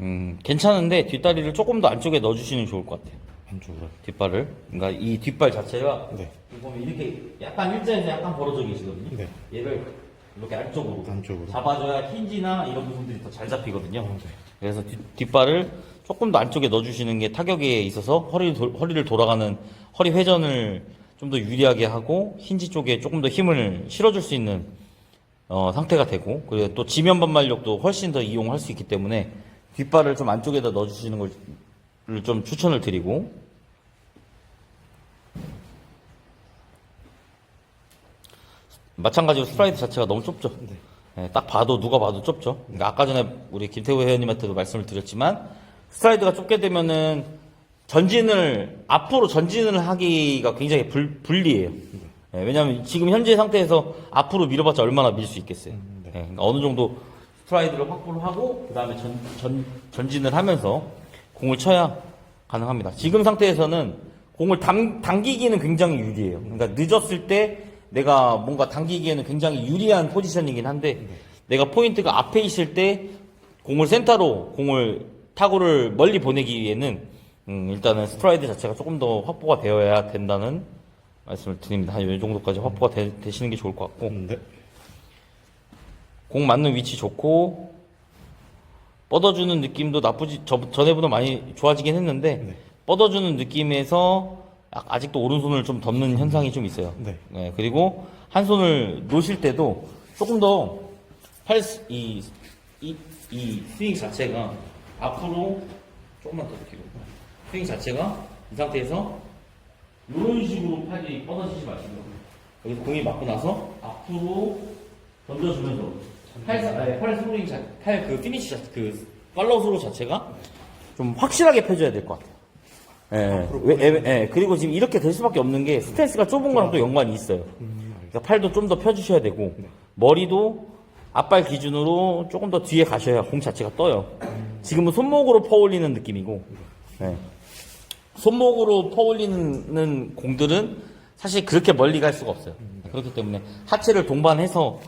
음, 괜찮은데 뒷다리를 조금 더 안쪽에 넣어주시는 게 좋을 것 같아요. 안쪽으로. 뒷발을. 그러니까 이 뒷발 자체가 네. 보면 이렇게 약간 일자에서 약간 벌어져 계시거든요. 네. 얘를 이렇게 안쪽으로, 안쪽으로. 잡아줘야 힌지나 이런 부분들이 더 잘 잡히거든요. 어, 네. 그래서 뒷, 뒷발을 조금 더 안쪽에 넣어주시는 게 타격에 있어서 허리를, 돌- 허리를 돌아가는 허리 회전을 좀 더 유리하게 하고 힌지 쪽에 조금 더 힘을 실어줄 수 있는 어, 상태가 되고 그리고 또 지면 반발력도 훨씬 더 이용할 수 있기 때문에 뒷발을 좀 안쪽에다 넣어주시는 걸 좀 추천을 드리고 마찬가지로 스트라이드 자체가 너무 좁죠. 예, 딱 봐도 누가 봐도 좁죠. 그러니까 아까 전에 우리 김태우 회원님한테도 말씀을 드렸지만 스트라이드가 좁게 되면은 전진을 앞으로 전진을 하기가 굉장히 불, 불리해요. 예, 왜냐하면 지금 현재 상태에서 앞으로 밀어봤자 얼마나 밀 수 있겠어요. 예, 그러니까 어느 정도 스트라이드를 확보를 하고 그 다음에 전, 전, 전진을 하면서 공을 쳐야 가능합니다. 지금 상태에서는 공을 당, 당기기는 굉장히 유리해요. 그러니까 늦었을 때 내가 뭔가 당기기에는 굉장히 유리한 포지션이긴 한데 내가 포인트가 앞에 있을 때 공을 센터로 공을 타구를 멀리 보내기에는 음, 일단은 스트라이드 자체가 조금 더 확보가 되어야 된다는 말씀을 드립니다. 한 이 정도까지 확보가 되, 되시는 게 좋을 것 같고 네. 공 맞는 위치 좋고 뻗어주는 느낌도 나쁘지 저, 전에보다 많이 좋아지긴 했는데 네. 뻗어주는 느낌에서 아- 아직도 오른손을 좀 덮는 현상이 좀 있어요. 네. 그리고 한 손을 놓으실 때도 조금 더 팔, 이, 이, 이 스윙 자체가 앞으로 조금만 더 뒤로. 스윙 자체가 이 상태에서 이런 식으로 팔이 뻗어지지 마시고 여기서 공이 맞고 나서 앞으로 던져주면서 팔, 팔 스로잉 자, 팔그 피니시 자, 그 팔로우 스로 자체가 좀 확실하게 펴줘야 될 것 같아요. 예, 왜, 예, 예, 그리고 지금 이렇게 될 수밖에 없는 게 스탠스가 좁은 거랑 또 연관이 있어요. 그러니까 팔도 좀 더 펴주셔야 되고 머리도 앞발 기준으로 조금 더 뒤에 가셔야 공 자체가 떠요. 지금은 손목으로 퍼올리는 느낌이고 예. 손목으로 퍼올리는 공들은 사실 그렇게 멀리 갈 수가 없어요. 그렇기 때문에 하체를 동반해서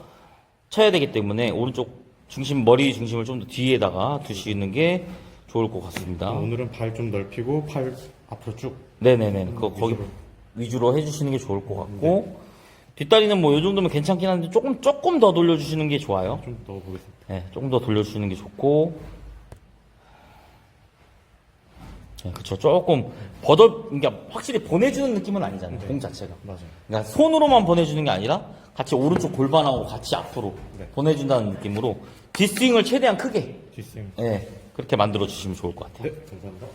쳐야 되기 때문에 오른쪽 중심 머리 중심을 좀 더 뒤에다가 두시는 게 좋을 것 같습니다. 오늘은 발 좀 넓히고 팔 앞으로 쭉. 네네네. 그 거기 위주로 해주시는 게 좋을 것 같고 뒷다리는 뭐 이 정도면 괜찮긴 한데 조금 조금 더 돌려주시는 게 좋아요. 좀 넣어보겠습니다. 네, 조금 더 돌려주시는 게 좋고. 네, 그쵸. 조금 버더, 그러니까 확실히 보내주는 느낌은 아니잖아요. 공 자체가. 맞아요. 그러니까 손으로만 보내주는 게 아니라 같이 오른쪽 골반하고 같이 앞으로 네. 보내준다는 느낌으로 뒷스윙을 최대한 크게 뒷스윙. 예, 그렇게 만들어 주시면 좋을 것 같아요. 네, 감사합니다.